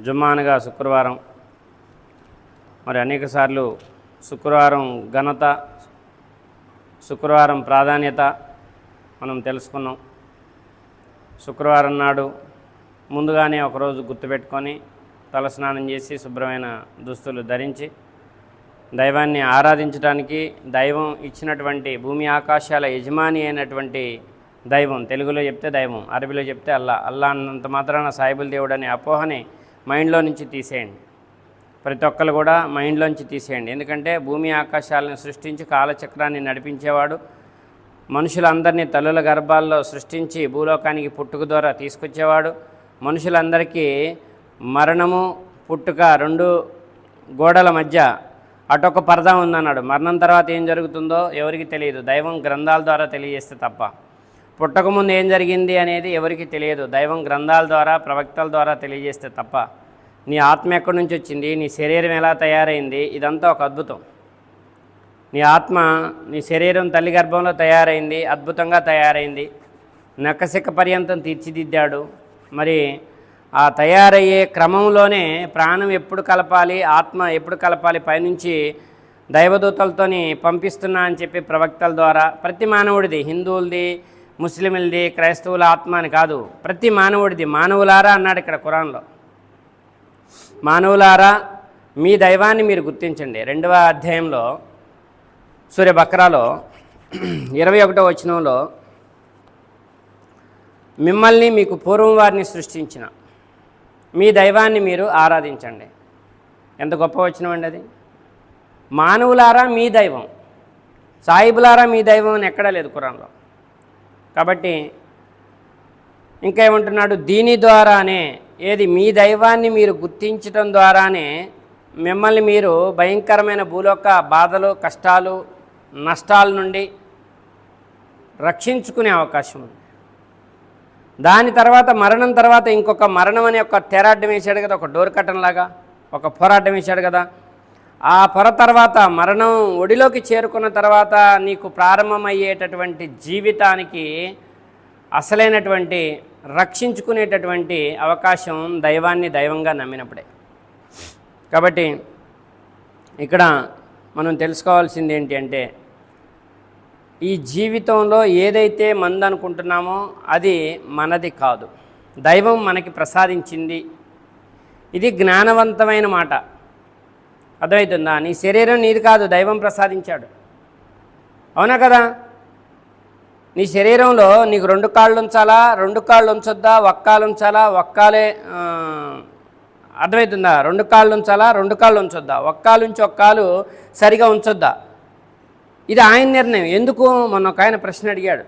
జుమ్మానుగా శుక్రవారం. మరి అనేకసార్లు శుక్రవారం ఘనత శుక్రవారం ప్రాధాన్యత మనం తెలుసుకున్నాం. శుక్రవారం నాడు ముందుగానే ఒకరోజు గుర్తుపెట్టుకొని తలస్నానం చేసి శుభ్రమైన దుస్తులు ధరించి దైవాన్ని ఆరాధించడానికి దైవం ఇచ్చినటువంటి భూమి ఆకాశాల యజమాని అయినటువంటి దైవం తెలుగులో చెప్తే దైవం అరబీలో చెప్తే అల్లా. అల్లా అన్నంత మాత్రాన సాయిబుల్ దేవుడు అనే అపోహని మైండ్లో నుంచి తీసేయండి. ప్రతి ఒక్కరు కూడా మైండ్లోంచి తీసేయండి. ఎందుకంటే భూమి ఆకాశాలను సృష్టించి కాలచక్రాన్ని నడిపించేవాడు మనుషులందరినీ తల్లుల గర్భాల్లో సృష్టించి భూలోకానికి పుట్టుక ద్వారా తీసుకొచ్చేవాడు మనుషులందరికీ మరణము పుట్టుక రెండు గోడల మధ్య అటొక పరదా ఉందన్నాడు. మరణం తర్వాత ఏం జరుగుతుందో ఎవరికి తెలియదు. దైవం గ్రంథాల ద్వారా తెలియజేస్తే తప్ప. పుట్టకముందు ఏం జరిగింది అనేది ఎవరికి తెలియదు. దైవం గ్రంథాల ద్వారా ప్రవక్తల ద్వారా తెలియజేస్తే తప్ప. నీ ఆత్మ ఎక్కడి నుంచి వచ్చింది? నీ శరీరం ఎలా తయారైంది? ఇదంతా ఒక అద్భుతం. నీ ఆత్మ నీ శరీరం తల్లి గర్భంలో తయారైంది అద్భుతంగా తయారైంది. నక్కసిక్క పర్యంతం తీర్చిదిద్దాడు. మరి ఆ తయారయ్యే క్రమంలోనే ప్రాణం ఎప్పుడు కలపాలి ఆత్మ ఎప్పుడు కలపాలి పైనుంచి దైవదూతలతోని పంపిస్తున్నా అని చెప్పి ప్రవక్తల ద్వారా. ప్రతి మానవుడిది హిందువులది ముస్లింలది క్రైస్తవుల ఆత్మ అని కాదు. ప్రతి మానవుడిది మానవులారా అన్నాడు ఇక్కడ కురాన్లో మానవులారా మీ దైవాన్ని మీరు గుర్తించండి. రెండవ అధ్యాయంలో సూర్య బక్రాలో ఇరవై ఒకటో వచనంలో మిమ్మల్ని మీకు పూర్వం వారిని సృష్టించిన మీ దైవాన్ని మీరు ఆరాధించండి. ఎంత గొప్ప వచనం అండి అది? మానవులారా మీ దైవం సాయిబులారా మీ దైవం అని ఎక్కడా లేదు కురాన్లో కాబట్టి ఇంకేమంటున్నాడు? దీని ద్వారానే ఏది మీ దైవాన్ని మీరు గుర్తించటం ద్వారానే మిమ్మల్ని మీరు భయంకరమైన భూలోక బాధలు కష్టాలు నష్టాల నుండి రక్షించుకునే అవకాశం ఉంది. దాని తర్వాత మరణం తర్వాత ఇంకొక మరణం అనే ఒక తెరాడ్డం వేశాడు కదా ఒక డోర్ కట్టన్ లాగా ఒక పోరాటం వేశాడు కదా ఆ పొర తర్వాత మరణం ఒడిలోకి చేరుకున్న తర్వాత నీకు ప్రారంభమయ్యేటటువంటి జీవితానికి అసలైనటువంటి రక్షించుకునేటటువంటి అవకాశం దైవాన్ని దైవంగా నమ్మినప్పుడే. కాబట్టి ఇక్కడ మనం తెలుసుకోవాల్సింది ఏంటి అంటే ఈ జీవితంలో ఏదైతే మందనుకుంటున్నామో అది మనది కాదు. దైవం మనకి ప్రసాదించింది. ఇది జ్ఞానవంతమైన మాట. అర్థమవుతుందా? నీ శరీరం నీది కాదు దైవం ప్రసాదించాడు. అవునా కదా? నీ శరీరంలో నీకు రెండు కాళ్ళు ఉంచాలా? రెండు కాళ్ళు ఉంచొద్దా? ఒక్కాలు ఉంచాలా? ఒక్కాలే అర్థమవుతుందా? రెండు కాళ్ళు ఉంచాలా? రెండు కాళ్ళు ఉంచొద్దా? ఒక్కాలు ఉంచి ఒక్కాలు సరిగా ఉంచొద్దా? ఇది ఆయన నిర్ణయం. ఎందుకు? మొన్న ఒక ఆయన ప్రశ్న అడిగాడు.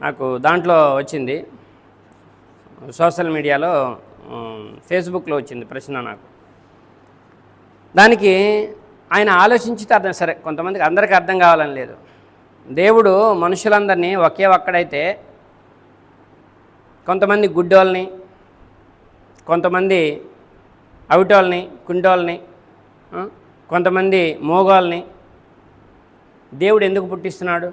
నాకు దాంట్లో వచ్చింది. సోషల్ మీడియాలో ఫేస్బుక్లో వచ్చింది ప్రశ్న నాకు. దానికి ఆయన ఆలోచించితే అర్థం సరే కొంతమందికి అందరికీ అర్థం కావాలని లేదు. దేవుడు మనుషులందరినీ ఒకే ఒక్కడైతే కొంతమంది గుడ్డోళ్ళని కొంతమంది అవిటోళ్ళని కుంటోళ్ళని కొంతమంది మోగోళ్ళని దేవుడు ఎందుకు పుట్టిస్తున్నాడు?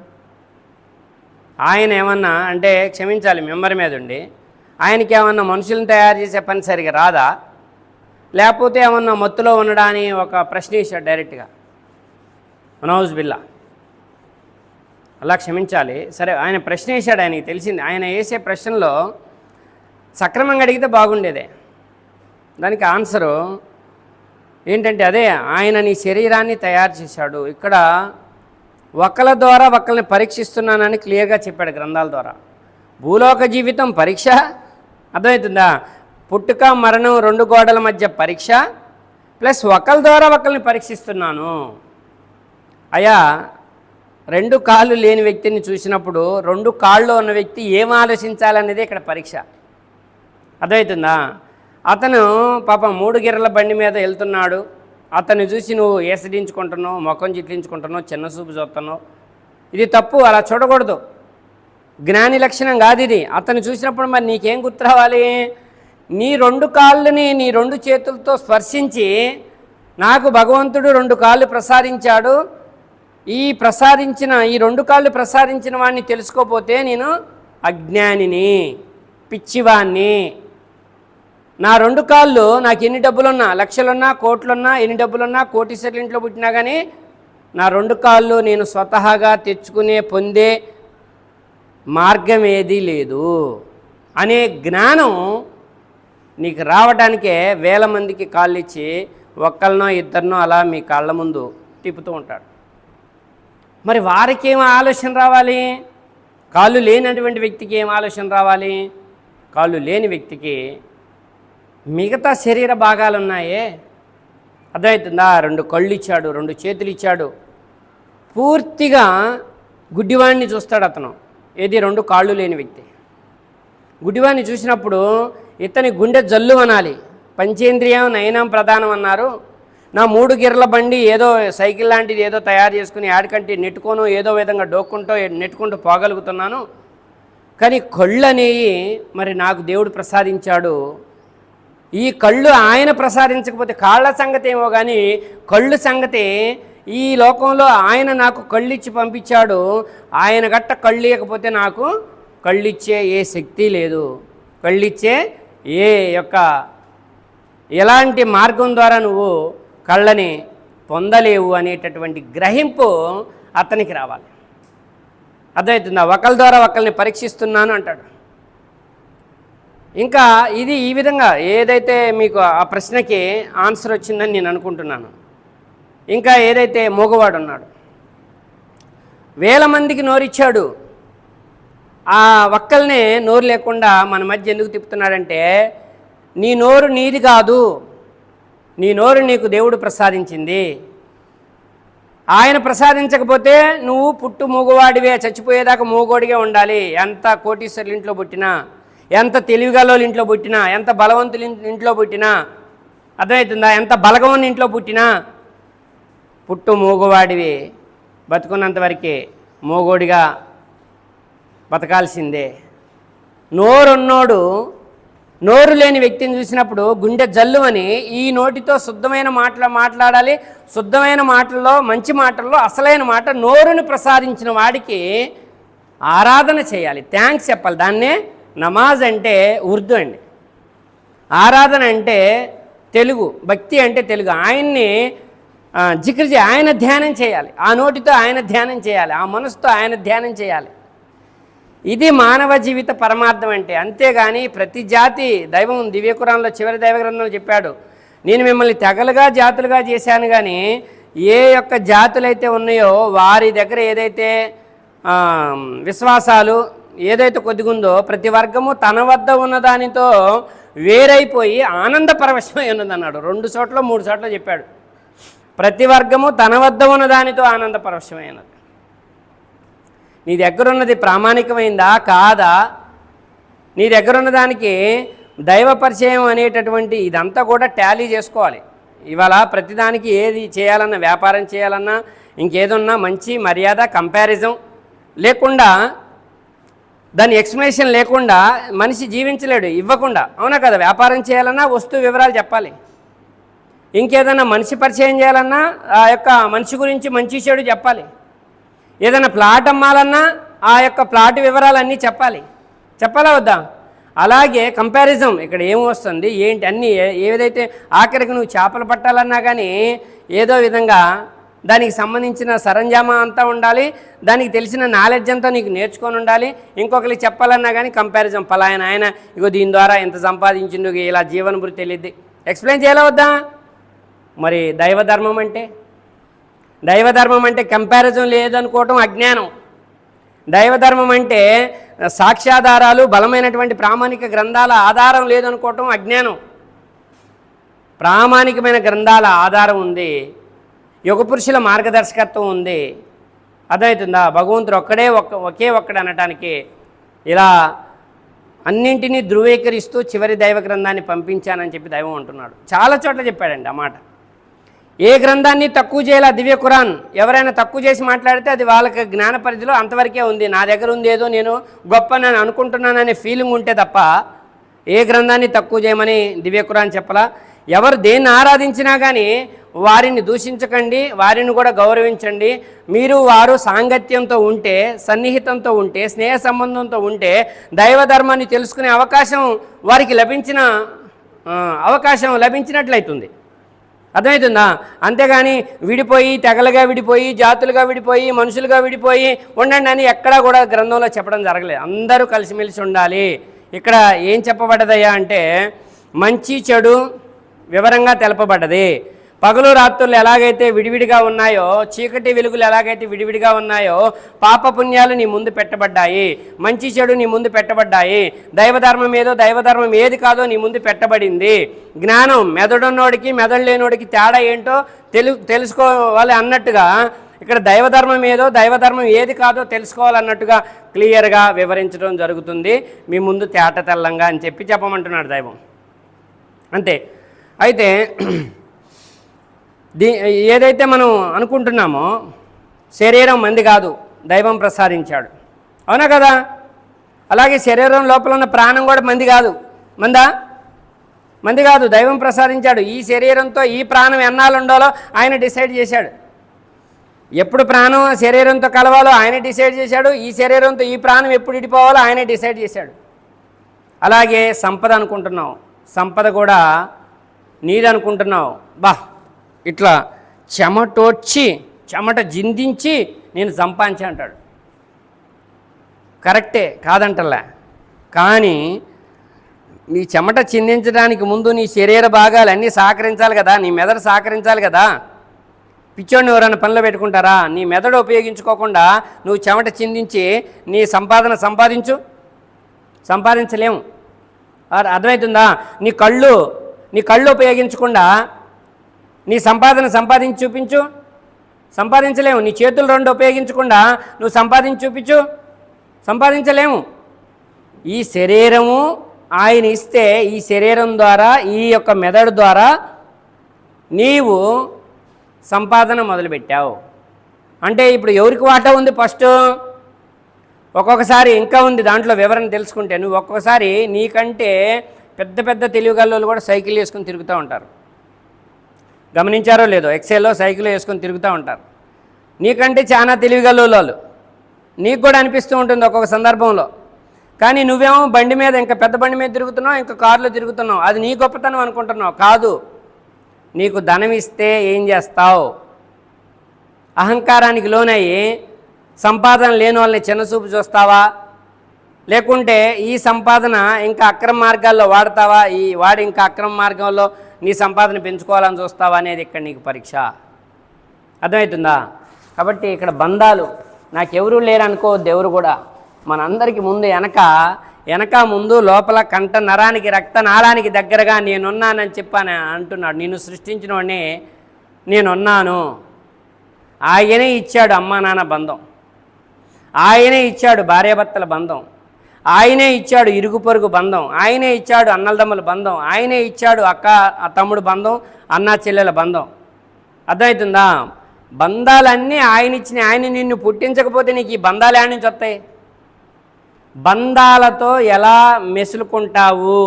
ఆయన ఏమన్నా అంటే క్షమించాలి మెంబర్ మీద ఉండి. ఆయనకేమన్నా మనుషులను తయారు చేసే పని సరిగా రాదా? లేకపోతే ఏమన్నా మత్తులో ఉండడాని ఒక ప్రశ్న వేశాడు డైరెక్ట్గా. మనోజ్ బిల్లా అలా క్షమించాలి. సరే ఆయన ప్రశ్న వేశాడు ఆయనకి తెలిసింది. ఆయన వేసే ప్రశ్నలో సక్రమంగా అడిగితే బాగుండేదే. దానికి ఆన్సరు ఏంటంటే అదే ఆయన నీ శరీరాన్ని తయారు చేశాడు. ఇక్కడ ఒకళ్ళ ద్వారా ఒకళ్ళని పరీక్షిస్తున్నానని క్లియర్గా చెప్పాడు గ్రంథాల ద్వారా. భూలోక జీవితం పరీక్ష? అర్థమవుతుందా? పుట్టుక మరణం రెండు గోడల మధ్య పరీక్ష ప్లస్ ఒకళ్ళ ద్వారా ఒకరిని పరీక్షిస్తున్నాను. అయ్యా రెండు కాళ్ళు లేని వ్యక్తిని చూసినప్పుడు రెండు కాళ్ళు ఉన్న వ్యక్తి ఏం ఆలోచించాలనేది ఇక్కడ పరీక్ష. అర్థమవుతుందా? అతను పాపం మూడు గిర్రల బండి మీద వెళ్తున్నాడు. అతన్ని చూసి నువ్వు ఏసడించుకుంటున్నావు ముఖం చిట్లించుకుంటున్నావు చిన్న చూపు చూస్తున్నావు. ఇది తప్పు అలా చూడకూడదు. జ్ఞాని లక్షణం కాదు ఇది. అతను చూసినప్పుడు మరి నీకేం గుర్తు రావాలి? నీ రెండు కాళ్ళని నీ రెండు చేతులతో స్పర్శించి నాకు భగవంతుడు రెండు కాళ్ళు ప్రసాదించాడు. ఈ ప్రసాదించిన ఈ రెండు కాళ్ళు ప్రసాదించిన వాడిని తెలుసుకోపోతే నేను అజ్ఞానిని పిచ్చివాణ్ణి. నా రెండు కాళ్ళు నాకు ఎన్ని డబ్బులున్నా లక్షలున్నా కోట్లున్నా ఎన్ని డబ్బులున్నా కోటీశ్వర్ల ఇంట్లో పుట్టినా కానీ నా రెండు కాళ్ళు నేను స్వతహాగా తెచ్చుకునే పొందే మార్గం ఏదీ లేదు. అనే జ్ఞానం నీకు రావడానికే వేల మందికి కాళ్ళు ఇచ్చి ఒక్కళ్ళనో ఇద్దరినో అలా మీ కాళ్ళ ముందు తిప్పుతూ ఉంటాడు. మరి వారికి ఏం ఆలోచన రావాలి? కాళ్ళు లేనటువంటి వ్యక్తికి ఏం ఆలోచన రావాలి? కాళ్ళు లేని వ్యక్తికి మిగతా శరీర భాగాలు ఉన్నాయే? అర్థమవుతుందా? రెండు కళ్ళు ఇచ్చాడు రెండు చేతులు ఇచ్చాడు పూర్తిగా గుడ్డివాణ్ణి చూస్తాడు అతను. ఏది? రెండు కాళ్ళు లేని వ్యక్తి. గుడ్డివాణ్ణి చూసినప్పుడు ఇతని గుండె జల్లు అనాలి. పంచేంద్రియం నయనం ప్రధానం అన్నారు. నా మూడు గిర్ల బండి ఏదో సైకిల్ లాంటిది ఏదో తయారు చేసుకుని యాడికంటే నెట్టుకోను ఏదో విధంగా డోక్కుంటూ నెట్టుకుంటూ పోగలుగుతున్నాను. కానీ కళ్ళు అనేవి మరి నాకు దేవుడు ప్రసాదించాడు. ఈ కళ్ళు ఆయన ప్రసాదించకపోతే కాళ్ళ సంగతి ఏమో కానీ కళ్ళు సంగతి ఈ లోకంలో ఆయన నాకు కళ్ళు ఇచ్చి పంపించాడు. ఆయన గట్ట కళ్ళు ఇవ్వకపోతే నాకు కళ్ళిచ్చే ఏ శక్తి లేదు. కళ్ళిచ్చే ఏ యొక్క ఎలాంటి మార్గం ద్వారా నువ్వు కళ్ళని పొందలేవు అనేటటువంటి గ్రహింపు అతనికి రావాలి. అర్థమవుతుందా? ఒకళ్ళ ద్వారా ఒకళ్ళని పరీక్షిస్తున్నాను అంటాడు. ఇంకా ఇది ఈ విధంగా ఏదైతే మీకు ఆ ప్రశ్నకి ఆన్సర్ వచ్చిందని నేను అనుకుంటున్నాను. ఇంకా ఏదైతే మూగవాడు ఉన్నాడు. వేల మందికి నోరిచ్చాడు. ఆ ఒక్కల్నే నోరు లేకుండా మన మధ్య ఎందుకు తిప్పుతున్నాడంటే నీ నోరు నీది కాదు. నీ నోరు నీకు దేవుడు ప్రసాదించింది. ఆయన ప్రసాదించకపోతే నువ్వు పుట్టు మూగవాడివే చచ్చిపోయేదాకా మూగోడిగా ఉండాలి. ఎంత కోటీశ్వరుల ఇంట్లో పుట్టినా ఎంత తెలివిగలోళ్ళ ఇంట్లో పుట్టినా ఎంత బలవంతులు ఇంట్లో పుట్టినా అర్థమవుతుందా? ఎంత బలగవన్న ఇంట్లో పుట్టినా పుట్టు మూగవాడివి. బతుకున్నంత వరకే మూగోడిగా బతకాల్సిందే. నోరున్నోడు నోరు లేని వ్యక్తిని చూసినప్పుడు గుండె జల్లుమని ఈ నోటితో శుద్ధమైన మాటలు మాట్లాడాలి శుద్ధమైన మాటల్లో మంచి మాటల్లో అసలైన మాట నోరుని ప్రసాదించిన వాడికి ఆరాధన చేయాలి. థ్యాంక్స్ చెప్పాలి. దాన్నే నమాజ్ అంటే ఉర్దూ అండి. ఆరాధన అంటే తెలుగు భక్తి అంటే తెలుగు. ఆయన్ని జిక్రిజీ ఆయన ధ్యానం చేయాలి. ఆ నోటితో ఆయన ధ్యానం చేయాలి. ఆ మనసుతో ఆయన ధ్యానం చేయాలి. ఇది మానవ జీవిత పరమార్థం అంటే. అంతేగాని ప్రతి జాతి దైవం దివ్యకురాంలో చివరి దైవ గ్రంథంలో చెప్పాడు. నేను మిమ్మల్ని తెగలుగా జాతులుగా చేశాను కానీ ఏ యొక్క జాతులైతే ఉన్నాయో వారి దగ్గర ఏదైతే విశ్వాసాలు ఏదైతే కొద్దిగుందో ప్రతి వర్గము తన వద్ద ఉన్న దానితో వేరైపోయి ఆనంద పరవశమై ఉన్నదన్నాడు. రెండు చోట్ల మూడు చోట్ల చెప్పాడు. ప్రతి వర్గము తన వద్ద ఉన్న దానితో ఆనంద పరవశమైనది నీ దగ్గర ఉన్నది ప్రామాణికమైందా? కాదా? నీ దగ్గర ఉన్న దానికి దైవ పరిచయం అనేటటువంటి ఇదంతా కూడా టాలీ చేసుకోవాలి. ఇవాళ ప్రతిదానికి ఏది చేయాలన్నా వ్యాపారం చేయాలన్నా ఇంకేదన్నా మంచి మర్యాద కంపారిజం లేకుండా దాని ఎక్స్ప్లెనేషన్ లేకుండా మనిషి జీవించలేడు ఇవ్వకుండా. అవునా కదా? వ్యాపారం చేయాలన్నా వస్తువు వివరాలు చెప్పాలి. ఇంకేదన్నా మనిషి పరిచయం చేయాలన్నా ఆ యొక్క మనిషి గురించి మంచి చెడు చెప్పాలి. ఏదైనా ప్లాట్ అమ్మాలన్నా ఆ యొక్క ప్లాట్ వివరాలన్నీ చెప్పాలి. చెప్పాలా వద్దా? అలాగే కంపారిజం ఇక్కడ ఏం వస్తుంది ఏంటి అన్నీ ఏదైతే ఆఖరికి నువ్వు చేపలు పట్టాలన్నా కానీ ఏదో విధంగా దానికి సంబంధించిన సరంజామా అంతా ఉండాలి దానికి తెలిసిన నాలెడ్జ్ అంతా నీకు నేర్చుకొని ఉండాలి. ఇంకొకరికి చెప్పాలన్నా కానీ కంపారిజం పలాయన ఆయన ఇగో దీని ద్వారా ఎంత సంపాదించిండు ఇలా జీవన భృతి తెలియద్ది ఎక్స్ప్లెయిన్ చేయాలా వద్దా? మరి దైవ ధర్మం అంటే? దైవధర్మం అంటే కంపారిజన్ లేదనుకోవటం అజ్ఞానం. దైవధర్మం అంటే సాక్ష్యాధారాలు బలమైనటువంటి ప్రామాణిక గ్రంథాల ఆధారం లేదనుకోవటం అజ్ఞానం. ప్రామాణికమైన గ్రంథాల ఆధారం ఉంది. యుగ పురుషుల మార్గదర్శకత్వం ఉంది. అర్థమవుతుందా? భగవంతుడు ఒక్కడే ఒక్క ఒకే ఒక్కడు అనటానికి ఇలా అన్నింటినీ ధృవీకరిస్తూ చివరి దైవ గ్రంథాన్ని పంపించానని చెప్పి దైవం అంటున్నాడు. చాలా చోట్ల చెప్పాడండి ఆ మాట. ఏ గ్రంథాన్ని తక్కువ చేయాలి? దివ్య ఖురాన్. ఎవరైనా తక్కువ చేసి మాట్లాడితే అది వాళ్ళకి జ్ఞాన పరిధిలో అంతవరకే ఉంది. నా దగ్గర ఉంది ఏదో నేను గొప్ప నేను అనుకుంటున్నాననే ఫీలింగ్ ఉంటే తప్ప ఏ గ్రంథాన్ని తక్కువ చేయమని దివ్య ఖురాన్ చెప్పలా? ఎవరు దేన్ని ఆరాధించినా కానీ వారిని దూషించకండి వారిని కూడా గౌరవించండి. మీరు వారు సాంగత్యంతో ఉంటే సన్నిహితంతో ఉంటే స్నేహ సంబంధంతో ఉంటే దైవ ధర్మాన్ని తెలుసుకునే అవకాశం వారికి లభించిన అవకాశం లభించినట్లయితుంది. అర్థమవుతుందా? అంతేగాని విడిపోయి తెగలుగా విడిపోయి జాతులుగా విడిపోయి మనుషులుగా విడిపోయి ఉండండి అని ఎక్కడా కూడా గ్రంథంలో చెప్పడం జరగలేదు. అందరూ కలిసిమెలిసి ఉండాలి. ఇక్కడ ఏం చెప్పబడ్డదయ్యా అంటే మంచి చెడు వివరంగా తెలపబడ్డది. పగలు రాత్రులు ఎలాగైతే విడివిడిగా ఉన్నాయో చీకటి వెలుగులు ఎలాగైతే విడివిడిగా ఉన్నాయో పాపపుణ్యాలు నీ ముందు పెట్టబడ్డాయి మంచి చెడు నీ ముందు పెట్టబడ్డాయి దైవధర్మం ఏదో దైవధర్మం ఏది కాదో నీ ముందు పెట్టబడింది. జ్ఞానం మెదడున్నోడికి మెదడు లేనోడికి తేడా ఏంటో తెలు తెలుసుకోవాలి అన్నట్టుగా ఇక్కడ దైవధర్మం ఏదో దైవధర్మం ఏది కాదో తెలుసుకోవాలన్నట్టుగా క్లియర్గా వివరించడం జరుగుతుంది. మీ ముందు తేట తెల్లంగా అని చెప్పి చెప్పమంటున్నాడు దైవం. అంతే. అయితే దీ ఏదైతే మనం అనుకుంటున్నామో శరీరం మంది కాదు దైవం ప్రసాదించాడు. అవునా కదా? అలాగే శరీరం లోపల ఉన్న ప్రాణం కూడా మంది కాదు. మందా? మంది కాదు దైవం ప్రసాదించాడు. ఈ శరీరంతో ఈ ప్రాణం ఎన్నాళ్ళు ఉండాలో ఆయన డిసైడ్ చేశాడు. ఎప్పుడు ప్రాణం శరీరంతో కలవాలో ఆయన డిసైడ్ చేశాడు. ఈ శరీరంతో ఈ ప్రాణం ఎప్పుడు ఇడిపోవాలో ఆయనే డిసైడ్ చేశాడు. అలాగే సంపద అనుకుంటున్నావు. సంపద కూడా నీదనుకుంటున్నావు బా ఇట్లా చెమటోడ్చి చెమట జిందించి నేను సంపాదించా అంటాడు. కరెక్టే కాదంటలే. కానీ నీ చెమట చిందించడానికి ముందు నీ శరీర భాగాలు అన్నీ సహకరించాలి కదా నీ మెదడు సహకరించాలి కదా. పిచ్చోడిని ఎవరైనా పనిలో పెట్టుకుంటారా? నీ మెదడు ఉపయోగించుకోకుండా నువ్వు చెమట చిందించి నీ సంపాదన సంపాదించు. సంపాదించలేము. అర్థమవుతుందా నీ కళ్ళు నీ కళ్ళు ఉపయోగించకుండా నీ సంపాదన సంపాదించి చూపించు. సంపాదించలేము. నీ చేతులు రెండు ఉపయోగించకుండా నువ్వు సంపాదించి చూపించు. సంపాదించలేము. ఈ శరీరము ఆయన ఇస్తే ఈ శరీరం ద్వారా ఈ యొక్క మెదడు ద్వారా నీవు సంపాదన మొదలుపెట్టావు. అంటే ఇప్పుడు ఎవరికి వాటా ఉంది ఫస్ట్? ఒక్కొక్కసారి ఇంకా ఉంది దాంట్లో వివరణ తెలుసుకుంటే నువ్వు ఒక్కొక్కసారి నీకంటే పెద్ద పెద్ద తెలివిగల్లోళ్ళు కూడా సైకిల్ వేసుకుని తిరుగుతూ ఉంటారు. గమనించారో లేదో ఎక్సెల్లో సైకిల్ వేసుకొని తిరుగుతూ ఉంటారు. నీకంటే చాలా తెలివిగల్లోళ్ళు వాళ్ళు నీకు కూడా అనిపిస్తూ ఉంటుంది ఒక్కొక్క సందర్భంలో. కానీ నువ్వేమో బండి మీద ఇంకా పెద్ద బండి మీద తిరుగుతున్నావు ఇంకా కారులో తిరుగుతున్నావు. అది నీ గొప్పతనం అనుకుంటున్నావు. కాదు. నీకు ధనం ఇస్తే ఏం చేస్తావు? అహంకారానికి లోనయ్యి సంపాదన లేని వాళ్ళని చిన్నచూపు చూస్తావా? లేకుంటే ఈ సంపాదన ఇంకా అక్రమ మార్గాల్లో వాడతావా? ఈ వాడి ఇంకా అక్రమ మార్గంలో నీ సంపాదన పెంచుకోవాలని చూస్తావా అనేది ఇక్కడ నీకు పరీక్ష. అర్థమవుతుందా? కాబట్టి ఇక్కడ బంధాలు నాకెవరూ లేరనుకోవద్దు ఎవరు కూడా. మనందరికీ ముందు వెనక వెనక ముందు లోపల కంట నరానికి రక్త నాళానికి దగ్గరగా నేనున్నానని చెప్పాను అంటున్నాడు. నిన్ను సృష్టించిన వాడిని నేనున్నాను. ఆయనే ఇచ్చాడు అమ్మా నాన్న బంధం. ఆయనే ఇచ్చాడు భార్యాభర్తల బంధం. ఆయనే ఇచ్చాడు ఇరుగు పొరుగు బంధం ఆయనే ఇచ్చాడు అన్నలదమ్ముల బంధం ఆయనే ఇచ్చాడు అక్క తమ్ముడు బంధం అన్నా చెల్లెల బంధం. అర్థమవుతుందా బంధాలన్నీ ఆయన ఇచ్చిన ఆయన నిన్ను పుట్టించకపోతే నీకు ఈ బంధాలు ఏడ నుంచి వస్తాయి? బంధాలతో ఎలా మెసులుకుంటావు?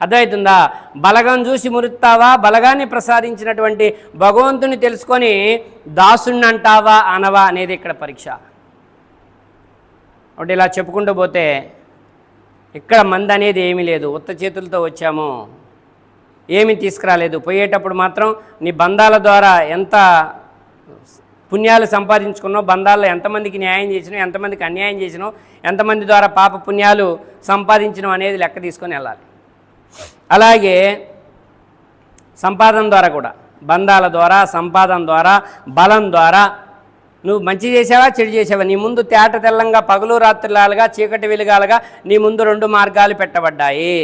అర్థమవుతుందా బలగం చూసి మురుస్తావా బలగాన్ని ప్రసాదించినటువంటి భగవంతుని తెలుసుకొని దాసుణ్ణి అంటావా అనవా అనేది ఇక్కడ పరీక్ష. ఒకటి ఇలా చెప్పుకుంటూ పోతే ఇక్కడ మంద అనేది ఏమీ లేదు. ఉత్త చేతులతో వచ్చాము. ఏమీ తీసుకురాలేదు. పోయేటప్పుడు మాత్రం నీ బంధాల ద్వారా ఎంత పుణ్యాలు సంపాదించుకున్నావు బంధాల్లో ఎంతమందికి న్యాయం చేసినావు ఎంతమందికి అన్యాయం చేసినావు ఎంతమంది ద్వారా పాప పుణ్యాలు సంపాదించడం అనేది లెక్క తీసుకొని వెళ్ళాలి. అలాగే సంపాదన ద్వారా కూడా బంధాల ద్వారా సంపాదన ద్వారా బలం ద్వారా నువ్వు మంచి చేసావా చెడు చేసావా? నీ ముందు తేట తెల్లంగా పగలు రాత్రులాలుగా చీకటి వెలుగాలుగా నీ ముందు రెండు మార్గాలు పెట్టబడ్డాయి.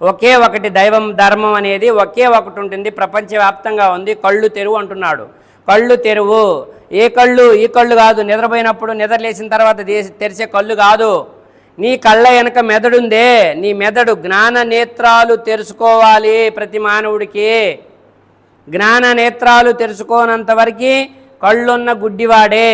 ఒకే ఒకటి దైవం ధర్మం అనేది ఒకే ఒకటి ఉంటుంది ప్రపంచవ్యాప్తంగా ఉంది కళ్ళు తెరువు అంటున్నాడు. కళ్ళు తెరువు. ఏ కళ్ళు? ఈ కళ్ళు కాదు. నిద్రపోయినప్పుడు నిద్ర లేచిన తర్వాత తెరిచే కళ్ళు కాదు. నీ కళ్ళ వెనక మెదడుందే. నీ మెదడు జ్ఞాన నేత్రాలు తెరుచుకోవాలి ప్రతి మానవుడికి. జ్ఞాన నేత్రాలు తెరుచుకోనంతవరకు కళ్ళున్న గుడ్డివాడే.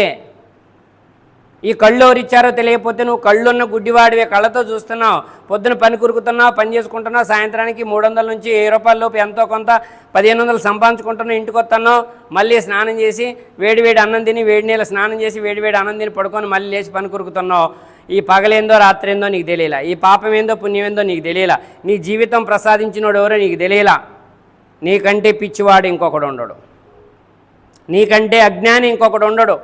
ఈ కళ్ళు ఎవరిచ్చారో తెలియకపోతే నువ్వు కళ్ళున్న గుడ్డివాడివే కళ్ళతో చూస్తున్నావు. పొద్దున పని కురుకుతున్నావు పని చేసుకుంటున్నావు సాయంత్రానికి మూడు వందల నుంచి వెయ్యి రూపాయల లోపు ఎంతో కొంత పదిహేను వందలు సంపాదించుకుంటున్నావు ఇంటికి వస్తున్నావు మళ్ళీ స్నానం చేసి వేడి వేడి అన్నం తిని వేడి నీళ్ళ స్నానం చేసి వేడి వేడి అన్నం తిని పడుకొని మళ్ళీ లేచి పని కురుకుతున్నావు. ఈ పగలేందో రాత్రేందో నీకు తెలియలా. ఈ పాపం ఏందో పుణ్యం ఏందో నీకు తెలియలా. నీ జీవితం ప్రసాదించినోడు ఎవరో నీకు తెలియలా. నీకంటే పిచ్చివాడు ఇంకొకడు ఉండడు. నీకంటే అజ్ఞాని ఇంకొకడు ఉండడు.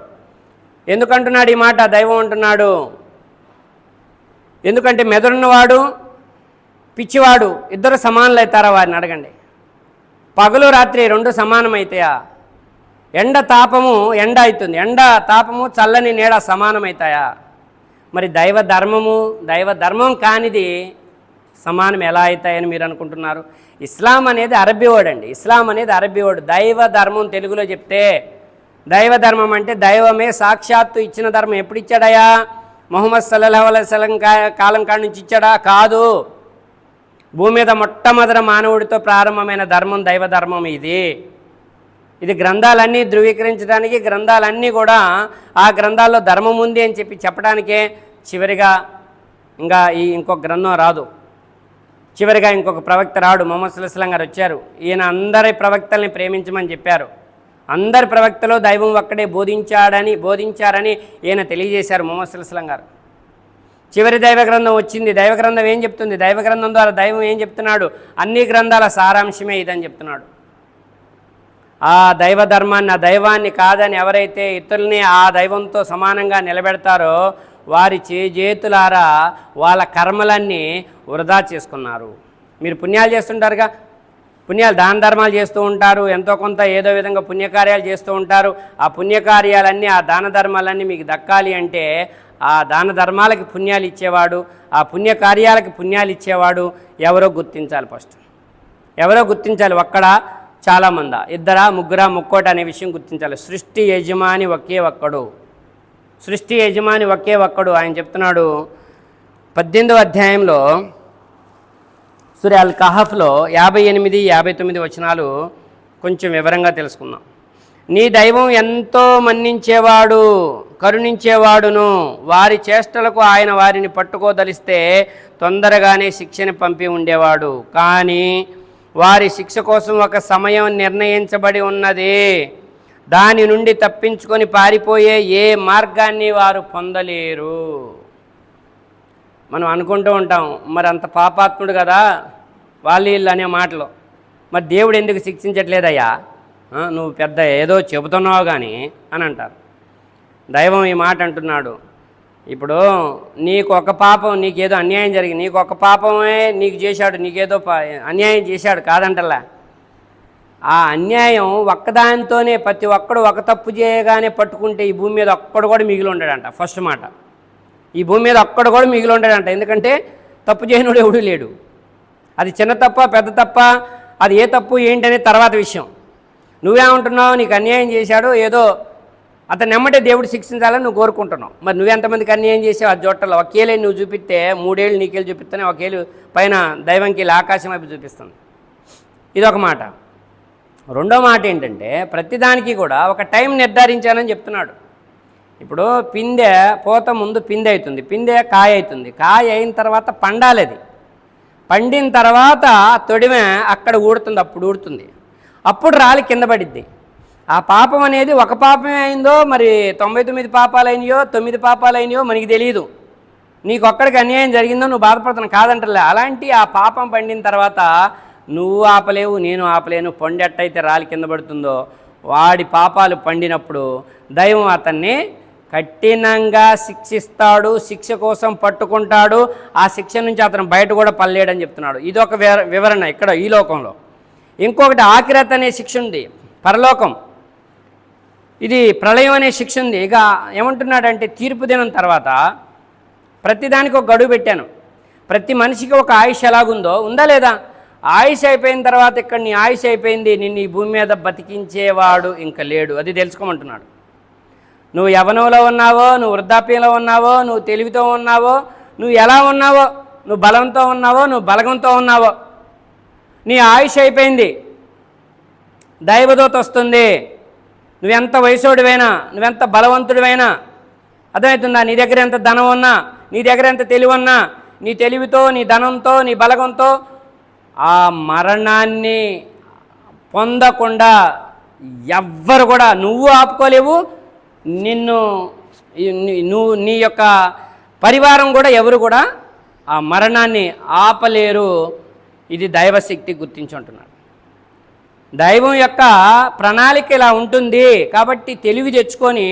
ఎందుకంటున్నాడు ఈ మాట? దైవం అంటున్నాడు. ఎందుకంటే మెదడున్నవాడు పిచ్చివాడు ఇద్దరు సమానులు అవుతారా వారిని అడగండి. పగలు రాత్రి రెండు సమానమైతాయా? ఎండ తాపము ఎండ అవుతుంది ఎండ తాపము చల్లని నీడ సమానమవుతాయా మరి దైవ ధర్మము దైవ ధర్మం కానిది సమానం ఎలా అవుతాయని మీరు అనుకుంటున్నారు? ఇస్లాం అనేది అరబ్బీ వర్డ్ అండి. ఇస్లాం అనేది అరబ్బీ వర్డ్. దైవ ధర్మం తెలుగులో చెప్తే దైవ ధర్మం అంటే దైవమే సాక్షాత్తు ఇచ్చిన ధర్మం. ఎప్పుడు ఇచ్చాడయా మొహమ్మద్ సల్లల్లాహు అలైహి కా- కాలం కాడి నుంచి ఇచ్చాడా? కాదు. భూమి మీద మొట్టమొదటి మానవుడితో ప్రారంభమైన ధర్మం దైవ ధర్మం ఇది. ఇది గ్రంథాలన్నీ ధృవీకరించడానికి గ్రంథాలన్నీ కూడా ఆ గ్రంథాల్లో ధర్మం ఉంది అని చెప్పి చెప్పడానికే చివరిగా ఇంకా ఈ ఇంకొక గ్రంథం రాదు. చివరిగా ఇంకొక ప్రవక్త రాడు మొహమ్మద్ సుల్లాం గారు వచ్చారు. ఈయన అందరి ప్రవక్తల్ని ప్రేమించమని చెప్పారు. అందరి ప్రవక్తలో దైవం ఒక్కడే బోధించాడని బోధించారని ఈయన తెలియజేశారు మొహమ్మద్ సుల్లాం గారు. చివరి దైవ గ్రంథం వచ్చింది. దైవ గ్రంథం ఏం చెప్తుంది? దైవ గ్రంథం ద్వారా దైవం ఏం చెప్తున్నాడు? అన్ని గ్రంథాల సారాంశమే ఇదని చెప్తున్నాడు. ఆ దైవ ధర్మాన్ని ఆ దైవాన్ని కాదని ఎవరైతే ఇతరుల్ని ఆ దైవంతో సమానంగా నిలబెడతారో వారి చేతులారా వాళ్ళ కర్మలన్నీ వృధా చేసుకున్నారు. మీరు పుణ్యాలు చేస్తుంటారుగా? పుణ్యాలు దాన ధర్మాలు చేస్తూ ఉంటారు ఎంతో కొంత ఏదో విధంగా పుణ్యకార్యాలు చేస్తూ ఉంటారు. ఆ పుణ్యకార్యాలన్నీ ఆ దాన ధర్మాలన్నీ మీకు దక్కాలి అంటే ఆ దాన ధర్మాలకి పుణ్యాలు ఇచ్చేవాడు ఆ పుణ్యకార్యాలకి పుణ్యాలు ఇచ్చేవాడు ఎవరో గుర్తించాలి ఫస్ట్ ఎవరో గుర్తించాలి ఒక్కడ చాలామందా. ఇద్దరా ముగ్గురా ముక్కోట అనే విషయం గుర్తించాలి. సృష్టి యజమాని ఒకే ఒక్కడు. సృష్టి యజమాని ఒకే ఒక్కడు. ఆయన చెప్తున్నాడు పద్దెనిమిదవ అధ్యాయంలో సూర్య అల్ కహఫ్లో యాభై ఎనిమిది యాభై తొమ్మిది వచనాలు కొంచెం వివరంగా తెలుసుకుందాం. నీ దైవం ఎంతో మన్నించేవాడు కరుణించేవాడును. వారి చేష్టలకు ఆయన వారిని పట్టుకోదలిస్తే తొందరగానే శిక్షని పంపి ఉండేవాడు. కానీ వారి శిక్ష కోసం ఒక సమయం నిర్ణయించబడి ఉన్నది. దాని నుండి తప్పించుకొని పారిపోయే ఏ మార్గాన్ని వారు పొందలేరు. మనం అనుకుంటూ ఉంటాం మరి అంత పాపాత్ముడు కదా వాళ్ళు వీళ్ళు అనే మాటలు. మరి దేవుడు ఎందుకు శిక్షించట్లేదయ్యా? నువ్వు పెద్ద ఏదో చెబుతున్నావు కానీ అని అంటారు. దైవం ఈ మాట అంటున్నాడు. ఇప్పుడు నీకు ఒక పాపం నీకేదో అన్యాయం జరిగింది. నీకు ఒక పాపమే నీకు చేశాడు నీకేదో పా- అన్యాయం చేశాడు కాదంటలా. ఆ అన్యాయం ఒక్కదానితోనే ప్రతి ఒక్కడు ఒక తప్పు చేయగానే పట్టుకుంటే ఈ భూమి మీద ఒక్కడు కూడా మిగిలి ఉండడంట ఫస్ట్ మాట. ఈ భూమి మీద ఒక్కడు కూడా మిగిలి ఉండడంట ఎందుకంటే తప్పు చేయనుడు ఎవడూ లేడు. అది చిన్న తప్ప పెద్ద తప్ప అది ఏ తప్పు ఏంటనే తర్వాత విషయం. నువ్వేమంటున్నావు నీకు అన్యాయం చేశాడు ఏదో అతను నెమ్మటే దేవుడు శిక్షించాలని నువ్వు కోరుకుంటున్నావు. మరి నువ్వెంతమందికి అన్యాయం చేసావు ఆ జోటలో ఒకేలే నువ్వు చూపిస్తే మూడేళ్ళు నీకేళ్ళు చూపిస్తానే ఒకేళ్ళు పైన దైవంకి ఆకాశం వైపు చూపిస్తుంది. ఇది ఒక మాట. రెండో మాట ఏంటంటే ప్రతిదానికి కూడా ఒక టైం నిర్ధారించానని చెప్తున్నాడు. ఇప్పుడు పిందె పోత ముందు పిందె అవుతుంది పిందె కాయ అవుతుంది. కాయ అయిన తర్వాత పండాలి అది పండిన తర్వాత తొడిమె అక్కడ ఊడుతుంది అప్పుడు ఊడుతుంది. అప్పుడు రాలి కింద పడిద్ది. ఆ పాపం అనేది ఒక పాపమే అయిందో మరి తొంభై తొమ్మిది పాపాలు అయినాయో తొమ్మిది పాపాలు అయినాయో మనకి తెలియదు నీకు ఒక్కడికి అన్యాయం జరిగిందో నువ్వు బాధపడుతున్నావు కాదంటలే. అలాంటి ఆ పాపం పండిన తర్వాత నువ్వు ఆపలేవు నేను ఆపలేను పొండెట్టయితే రాలి కింద పడుతుందో వాడి పాపాలు పండినప్పుడు దైవం అతన్ని కఠినంగా శిక్షిస్తాడు శిక్ష కోసం పట్టుకుంటాడు ఆ శిక్ష నుంచి అతను బయట కూడా పల్లేడని చెప్తున్నాడు. ఇది ఒక వివరణ ఇక్కడ ఈ లోకంలో. ఇంకొకటి ఆకిరత్ అనే శిక్ష ఉంది. పరలోకం. ఇది ప్రళయం అనే శిక్ష ఉంది. ఇక ఏమంటున్నాడంటే తీర్పు దినం తర్వాత ప్రతిదానికి ఒక గడువు పెట్టాను. ప్రతి మనిషికి ఒక ఆయుష్ ఎలాగుందో ఉందా లేదా? ఆయుష్ అయిపోయిన తర్వాత ఇక్కడ నీ ఆయుష్ అయిపోయింది నిన్ను ఈ భూమి మీద బతికించేవాడు ఇంకా లేడు. అది తెలుసుకోమంటున్నాడు. నువ్వు యవనంలో ఉన్నావో నువ్వు వృద్ధాప్యంలో ఉన్నావో నువ్వు తెలివితో ఉన్నావో నువ్వు ఎలా ఉన్నావో నువ్వు బలంతో ఉన్నావో నువ్వు బలగంతో ఉన్నావో నీ ఆయుష్ అయిపోయింది. దైవదూత వస్తుంది. నువ్వెంత వయసుడివైనా నువ్వెంత బలవంతుడివైనా అర్థమవుతుందా? నీ దగ్గర ఎంత ధనం ఉన్నా నీ దగ్గర ఎంత తెలివి ఉన్నా నీ తెలివితో నీ ధనంతో నీ బలగంతో ఆ మరణాన్ని పొందకుండా ఎవ్వరు కూడా నువ్వు ఆపుకోలేవు నిన్ను నువ్వు నీ యొక్క పరివారం కూడా ఎవరు కూడా ఆ మరణాన్ని ఆపలేరు. ఇది దైవశక్తి గుర్తించుంటున్నాడు దైవం యొక్క ప్రణాళిక ఇలా ఉంటుంది కాబట్టి తెలివి తెచ్చుకొని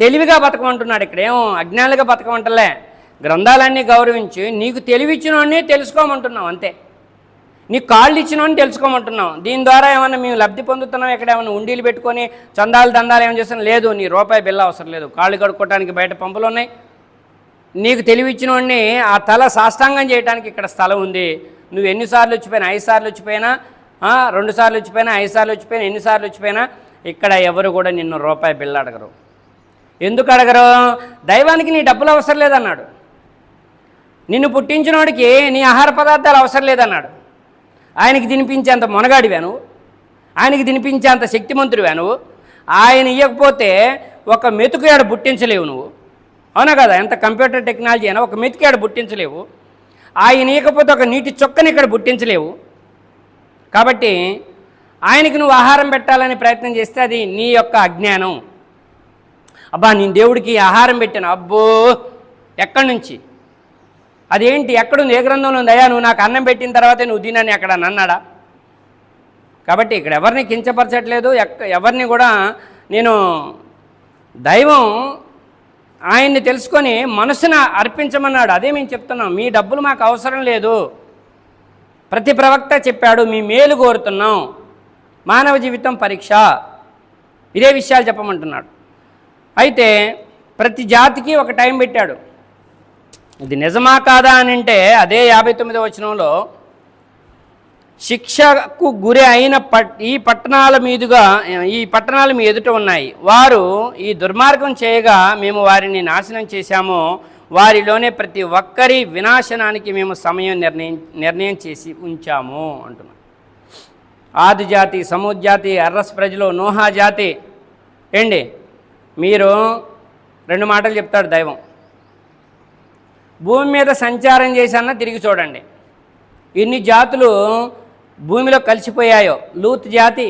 తెలివిగా బతకమంటున్నాడు ఇక్కడ. ఏం అజ్ఞానులుగా బతకమంటలే. గ్రంథాలన్నీ గౌరవించి నీకు తెలివిచ్చినోడిని తెలుసుకోమంటున్నావు అంతే. నీకు కాళ్ళు ఇచ్చినోని తెలుసుకోమంటున్నాం దీని ద్వారా ఏమైనా మేము లబ్ధి పొందుతున్నాం ఇక్కడ ఏమైనా ఉండీలు పెట్టుకొని చందాలు దందాలు ఏమైనా చేస్తున్నాం? లేదు నీ రూపాయి బిల్ల అవసరం లేదు. కాళ్ళు కడుక్కోవడానికి బయట పంపులు ఉన్నాయి. నీకు తెలివిచ్చినోడిని ఆ తల సాష్టాంగం చేయడానికి ఇక్కడ స్థలం ఉంది. నువ్వు ఎన్నిసార్లు వచ్చిపోయినా? ఐదు సార్లు వచ్చిపోయినా? రెండు సార్లు వచ్చిపోయినా? ఐదు సార్లు వచ్చిపోయినా? ఎన్నిసార్లు వచ్చిపోయినా? ఇక్కడ ఎవరు కూడా నిన్ను రూపాయి బిల్ల అడగరు. ఎందుకు అడగరు? దైవానికి నీ డబ్బులు అవసరం లేదన్నాడు. నిన్ను పుట్టించినోడికి నీ ఆహార పదార్థాలు అవసరం లేదన్నాడు. ఆయనకి తినిపించేంత మొనగాడివా నువ్వు ఆయనకి తినిపించేంత శక్తిమంతుడివా నువ్వు ఆయన ఇవ్వకపోతే ఒక మెతుకు పుట్టించలేవు నువ్వు. అవునా కదా? ఎంత కంప్యూటర్ టెక్నాలజీ అయినా ఒక మెతుకు పుట్టించలేవు. ఆయన ఇవ్వకపోతే ఒక నీటి చొక్కని ఇక్కడ పుట్టించలేవు. కాబట్టి ఆయనకి నువ్వు ఆహారం పెట్టాలని ప్రయత్నం చేస్తే అది నీ యొక్క అజ్ఞానం. అబ్బా నేను దేవుడికి ఆహారం పెట్టాను. అబ్బో ఎక్కడి నుంచి? అదేంటి? ఎక్కడుంది ఏ గ్రంథంలో ఉంది? అయ్యా నువ్వు నాకు అన్నం పెట్టిన తర్వాతే నువ్వు తినని అక్కడ అన్నాడా? కాబట్టి ఇక్కడ ఎవరిని కించపరచట్లేదు. ఎక్క ఎవరిని కూడా నేను దైవం ఆయన్ని తెలుసుకొని మనసున అర్పించమన్నాడు. అదే మేము చెప్తున్నాం. మీ డబ్బులు మాకు అవసరం లేదు. ప్రతి ప్రవక్త చెప్పాడు మీ మేలు కోరుతున్నాం. మానవ జీవితం పరీక్ష. ఇదే విషయాలు చెప్పమంటున్నాడు. అయితే ప్రతి జాతికి ఒక టైం పెట్టాడు. ఇది నిజమా కాదా అని అంటే అదే యాభై తొమ్మిదో వచనంలో శిక్షకు గురి అయిన పట్ ఈ పట్టణాల మీదుగా ఈ పట్టణాలు మీ ఎదుట ఉన్నాయి. వారు ఈ దుర్మార్గం చేయగా మేము వారిని నాశనం చేశాము వారిలోనే ప్రతి ఒక్కరి వినాశనానికి మేము సమయం నిర్ణయం నిర్ణయం చేసి ఉంచాము అంటున్నాం ఆది జాతి సమూద్ జాతి అర్రస్ ప్రజలు నోహా జాతి. ఏండి? మీరు రెండు మాటలు చెప్తాడు దైవం. భూమి మీద సంచారం చేసన్నా తిరిగి చూడండి. ఎన్ని జాతులు భూమిలో కలిసిపోయాయో. లూత్ జాతి.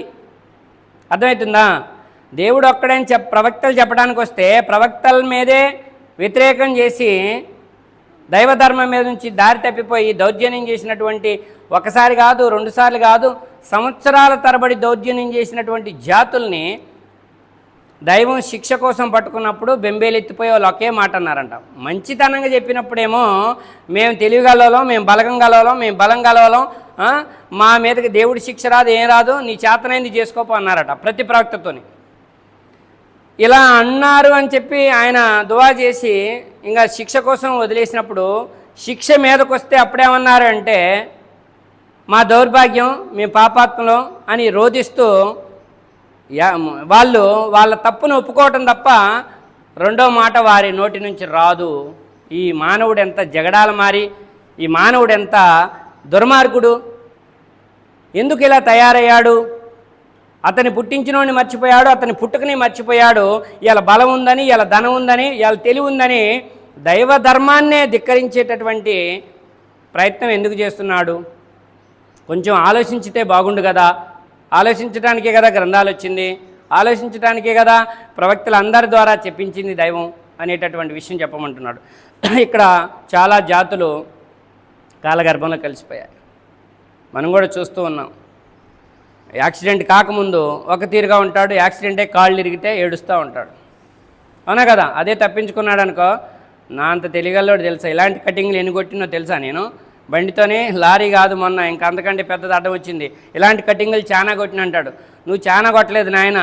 అర్థమవుతుందా? దేవుడు ఒక్కడని చెప్ ప్రవక్తలు చెప్పడానికి వస్తే ప్రవక్తల మీదే వ్యతిరేకం చేసి దైవధర్మం మీద నుంచి దారి తప్పిపోయి దౌర్జన్యం చేసినటువంటి ఒకసారి కాదు రెండుసార్లు కాదు సంవత్సరాల తరబడి దౌర్జన్యం చేసినటువంటి జాతుల్ని దైవం శిక్ష కోసం పట్టుకున్నప్పుడు బెంబేలెత్తిపోయే వాళ్ళు ఒకే మాట అన్నారంట. మంచితనంగా చెప్పినప్పుడేమో మేము తెలివిగలవాళ్ళం మేము బలగం గలవలం మేము బలం గలవలం మా మీదకి దేవుడి శిక్ష రాదు ఏం రాదు నీ చేతనైంది చేసుకోపో అన్నారట ప్రతి ప్రవక్తతోని. ఇలా అన్నారు అని చెప్పి ఆయన దువా చేసి ఇంకా శిక్ష కోసం వదిలేసినప్పుడు శిక్ష మీదకు వస్తే అప్పుడేమన్నారు అంటే మా దౌర్భాగ్యం మేము పాపాత్మలో అని రోధిస్తూ వాళ్ళు వాళ్ళ తప్పును ఒప్పుకోవటం తప్ప రెండో మాట వారి నోటి నుంచి రాదు. ఈ మానవుడు ఎంత జగడాల మారి ఈ మానవుడు ఎంత దుర్మార్గుడు? ఎందుకు ఇలా తయారయ్యాడు? అతని పుట్టించినోడిని మర్చిపోయాడు అతని పుట్టుకని మర్చిపోయాడు. ఇలా బలం ఉందని ఇలా ధనం ఉందని ఇలా తెలివి ఉందని దైవ ధర్మాన్నే ధిక్కరించేటటువంటి ప్రయత్నం ఎందుకు చేస్తున్నాడు? కొంచెం ఆలోచించితే బాగుండు కదా. ఆలోచించడానికే కదా గ్రంథాలు వచ్చింది? ఆలోచించడానికే కదా ప్రవక్తలు అందరి ద్వారా చెప్పించింది దైవం అనేటటువంటి విషయం చెప్పమంటున్నాడు. ఇక్కడ చాలా జాతులు కాలగర్భంలో కలిసిపోయాయి. మనం కూడా చూస్తూ ఉన్నాం. యాక్సిడెంట్ కాకముందు ఒక తీరుగా ఉంటాడు యాక్సిడెంటే కాళ్ళు ఇరిగితే ఏడుస్తూ ఉంటాడు. అవునా కదా? అదే తప్పించుకున్నాడు అనుకో నా అంత తెలియగలడు తెలుసా? ఇలాంటి కటింగ్లు ఎన్ని కొట్టినో తెలుసా నేను? బండితోనే లారీ కాదు మొన్న ఇంకా అంతకంటే పెద్దది అడ్డం వచ్చింది. ఇలాంటి కటింగ్లు చాలా కొట్టినంటాడు. నువ్వు చాలా కొట్టలేదు నాయన.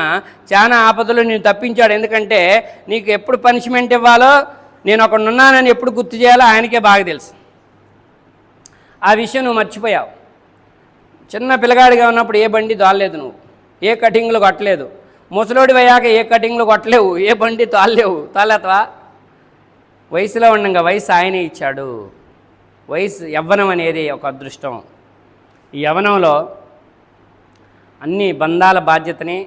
చాలా ఆపదలు నేను తప్పించాడు. ఎందుకంటే నీకు ఎప్పుడు పనిష్మెంట్ ఇవ్వాలో నేను ఒకడు ఉన్నానని ఎప్పుడు గుర్తు చేయాలో ఆయనకే బాగా తెలుసు. ఆ విషయం నువ్వు మర్చిపోయావు. చిన్న పిల్లగాడిగా ఉన్నప్పుడు ఏ బండి దాల్లేదు నువ్వు? ఏ కటింగ్లు కొట్టలేదు? ముసలోడి అయ్యాక ఏ కటింగ్లు కొట్టలేవు? ఏ బండి తాళలేవు తాళేతవా వయసులో ఉండగా వయసు ఆయనే ఇచ్చాడు. వయసు యవ్వనం అనేది ఒక అదృష్టం. ఈ యవ్వనంలో అన్ని బంధాల బాధ్యతని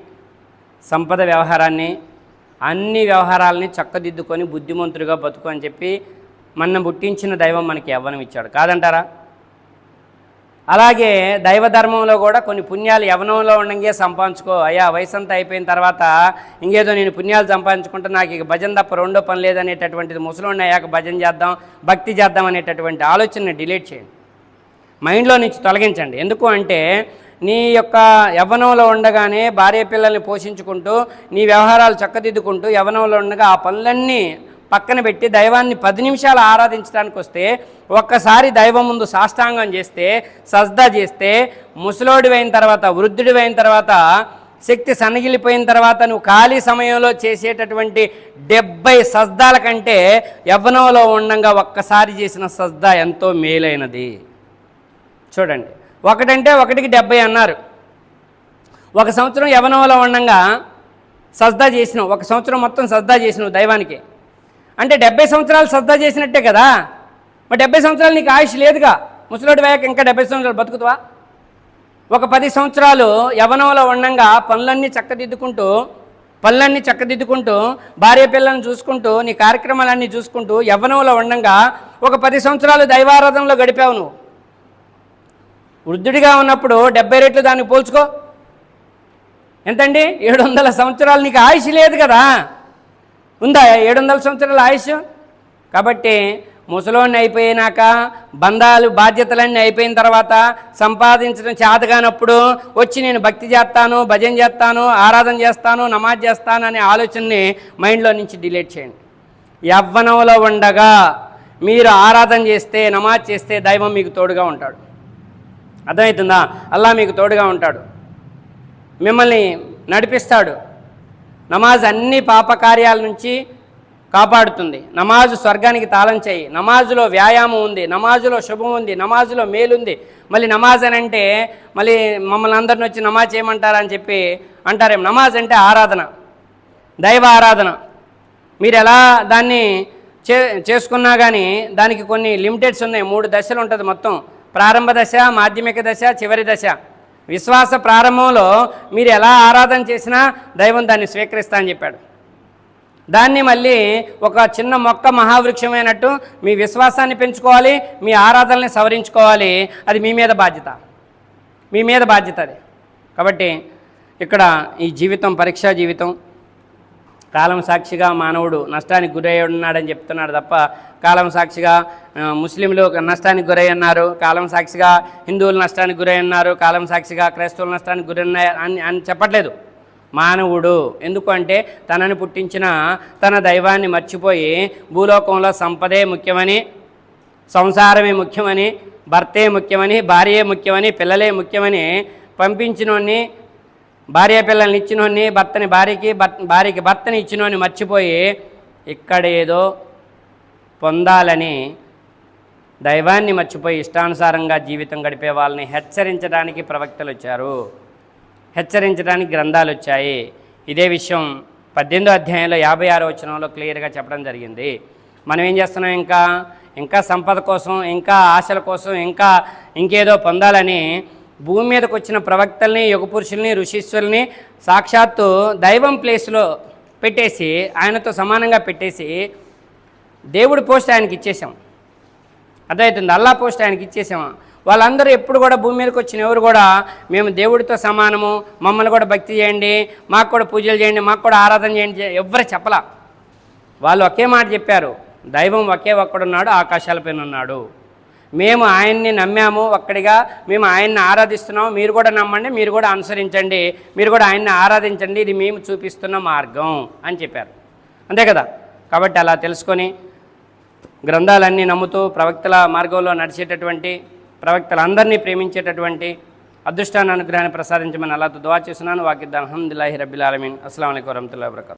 సంపద వ్యవహారాన్ని అన్ని వ్యవహారాలని చక్కదిద్దుకొని బుద్ధిమంతుడిగా బతుకు అని చెప్పి మన పుట్టించిన దైవం మనకి యవ్వనం ఇచ్చాడు. కాదంటారా? అలాగే దైవ ధర్మంలో కూడా కొన్ని పుణ్యాలు యవనంలో ఉండంగే సంపాదించుకో. అయ్యా వయసు అంతా అయిపోయిన తర్వాత ఇంకేదో నేను పుణ్యాలు సంపాదించుకుంటే నాకు ఇక భజన తప్ప రెండో పని లేదనేటటువంటిది ముసలిండి అయ్యాక భజన చేద్దాం భక్తి చేద్దాం అనేటటువంటి ఆలోచనని డిలీట్ చేయండి. మైండ్లో నుంచి తొలగించండి. ఎందుకు అంటే నీ యొక్క యవ్వనంలో ఉండగానే భార్య పిల్లల్ని పోషించుకుంటూ నీ వ్యవహారాలు చక్కదిద్దుకుంటూ యవ్వనంలో ఉండగా ఆ పనులన్నీ పక్కన పెట్టి దైవాన్ని పది నిమిషాలు ఆరాధించడానికి వస్తే ఒక్కసారి దైవం ముందు సాష్టాంగం చేస్తే సజ్దా చేస్తే ముసలోడివైన తర్వాత వృద్ధుడివైన తర్వాత శక్తి సన్నగిలిపోయిన తర్వాత నువ్వు ఖాళీ సమయంలో చేసేటటువంటి డెబ్బై సజ్దాల కంటే యవ్వనంలో ఉండంగా ఒక్కసారి చేసిన సజ్దా ఎంతో మేలైనది. చూడండి. ఒకటంటే ఒకటికి డెబ్బై అన్నారు. ఒక సంవత్సరం యవనంలో ఉండంగా సజ్దా చేసినావు. ఒక సంవత్సరం మొత్తం సజ్దా చేసినావు దైవానికి. అంటే డెబ్బై సంవత్సరాలు సద్దా చేసినట్టే కదా. మరి డెబ్బై సంవత్సరాలు నీకు ఆయుష్ లేదుగా. ముసలోడి వేయక ఇంకా డెబ్బై సంవత్సరాలు బతుకుతావా? ఒక పది సంవత్సరాలు యవనంలో ఉండంగా పనులన్నీ చక్కదిద్దుకుంటూ పనులన్నీ చక్కదిద్దుకుంటూ భార్య పిల్లల్ని చూసుకుంటూ నీ కార్యక్రమాలన్నీ చూసుకుంటూ యవ్వనంలో ఉండంగా ఒక పది సంవత్సరాలు దైవారాధనలో గడిపావు నువ్వు. వృద్ధుడిగా ఉన్నప్పుడు డెబ్బై రెట్లు దాన్ని పోల్చుకో. ఎంతండి? ఏడు వందల సంవత్సరాలు నీకు ఆయుష్ లేదు కదా. ఉందా? ఏడు వందల సంవత్సరాల ఆయుష్? కాబట్టి ముసలోడిని అయిపోయినాక బంధాలు బాధ్యతలన్నీ అయిపోయిన తర్వాత సంపాదించడం చేతగానప్పుడు వచ్చి నేను భక్తి చేస్తాను భజన చేస్తాను ఆరాధన చేస్తాను నమాజ్ చేస్తాను అనే ఆలోచనని మైండ్లో నుంచి డిలీట్ చేయండి. యవ్వనంలో ఉండగా మీరు ఆరాధన చేస్తే నమాజ్ చేస్తే దైవం మీకు తోడుగా ఉంటాడు. అర్థమవుతుందా? అల్లా మీకు తోడుగా ఉంటాడు. మిమ్మల్ని నడిపిస్తాడు. నమాజ్ అన్ని పాపకార్యాల నుంచి కాపాడుతుంది. నమాజు స్వర్గానికి తాళం చేయి. నమాజులో వ్యాయామం ఉంది. నమాజులో శుభం ఉంది. నమాజులో మేలుంది. మళ్ళీ నమాజ్ అని అంటే మళ్ళీ మమ్మల్ని అందరిని వచ్చి నమాజ్ చేయమంటారని చెప్పి అంటారేం? నమాజ్ అంటే ఆరాధన. దైవ ఆరాధన. మీరు ఎలా దాన్ని చే చేసుకున్నా కానీ దానికి కొన్ని లిమిటెడ్స్ ఉన్నాయి. మూడు దశలు ఉంటుంది మొత్తం. ప్రారంభ దశ మాధ్యమిక దశ చివరి దశ. విశ్వాస ప్రారంభంలో మీరు ఎలా ఆరాధన చేసినా దైవం దాన్ని స్వీకరిస్తా అని చెప్పాడు. దాన్ని మళ్ళీ ఒక చిన్న మొక్క మహావృక్షమైనట్టు మీ విశ్వాసాన్ని పెంచుకోవాలి మీ ఆరాధనని సవరించుకోవాలి. అది మీ మీద బాధ్యత. మీ మీద బాధ్యత అది. కాబట్టి ఇక్కడ ఈ జీవితం పరీక్షా జీవితం కాలం సాక్షిగా మానవుడు నష్టానికి గురై ఉన్నాడని చెప్తున్నాడు తప్ప కాలం సాక్షిగా ముస్లింలు నష్టానికి గురై ఉన్నారు. కాలం సాక్షిగా హిందువులు నష్టానికి గురై ఉన్నారు. కాలం సాక్షిగా క్రైస్తవులు నష్టానికి గురై అని అని చెప్పట్లేదు. మానవుడు ఎందుకంటే తనని పుట్టించిన తన దైవాన్ని మర్చిపోయి భూలోకంలో సంపదే ముఖ్యమని సంసారమే ముఖ్యమని భర్తే ముఖ్యమని భార్యే ముఖ్యమని పిల్లలే ముఖ్యమని పంపించినోడిని భార్య పిల్లల్ని ఇచ్చినోని భర్తని భార్యకి భార్యకి భర్తని ఇచ్చినోని మర్చిపోయి ఇక్కడ ఏదో పొందాలని దైవాన్ని మర్చిపోయి ఇష్టానుసారంగా జీవితం గడిపే వాళ్ళని హెచ్చరించడానికి ప్రవక్తలు వచ్చారు. హెచ్చరించడానికి గ్రంథాలు వచ్చాయి. ఇదే విషయం పద్దెనిమిదో అధ్యాయంలో యాభై ఆరో వచనంలో క్లియర్గా చెప్పడం జరిగింది. మనం ఏం చేస్తున్నాం ఇంకా? ఇంకా సంపద కోసం ఇంకా ఆశల కోసం ఇంకా ఇంకేదో పొందాలని భూమి మీదకి వచ్చిన ప్రవక్తల్ని యుగపురుషుల్ని ఋషీశ్వరుల్ని సాక్షాత్తు దైవం ప్లేస్లో పెట్టేసి ఆయనతో సమానంగా పెట్టేసి దేవుడి పోస్ట్ ఆయనకి ఇచ్చేసాం అర్థమవుతుంది? అల్లా పోస్ట్ ఆయనకి ఇచ్చేసాము వాళ్ళందరూ ఎప్పుడు కూడా భూమి మీదకి వచ్చిన ఎవరు కూడా మేము దేవుడితో సమానము మమ్మల్ని కూడా భక్తి చేయండి మాకు కూడా పూజలు చేయండి మాకు కూడా ఆరాధన చేయండి ఎవ్వరు చెప్పలా. వాళ్ళు ఒకే మాట చెప్పారు. దైవం ఒకే ఒక్కడున్నాడు ఆకాశాలపైన ఉన్నాడు. మేము ఆయన్ని నమ్మాము ఒక్కడిగా మేము ఆయన్ని ఆరాధిస్తున్నాము. మీరు కూడా నమ్మండి మీరు కూడా అనుసరించండి. మీరు కూడా ఆయన్ని ఆరాధించండి. ఇది మేము చూపిస్తున్న మార్గం అని చెప్పారు. అంతే కదా? కాబట్టి అలా తెలుసుకొని గ్రంథాలన్నీ నమ్ముతూ ప్రవక్తల మార్గంలో నడిచేటటువంటి ప్రవక్తలందరినీ ప్రేమించేటటువంటి అదృష్టాన్ని అనుగ్రహాన్ని ప్రసాదించమని అలా దువా చేస్తున్నాను. వాకిద్దాం. అహమ్మదిల్లాహి రబ్బిల్ ఆలమీన్. అస్సలం అయికు వరహతుల్లా వరకతు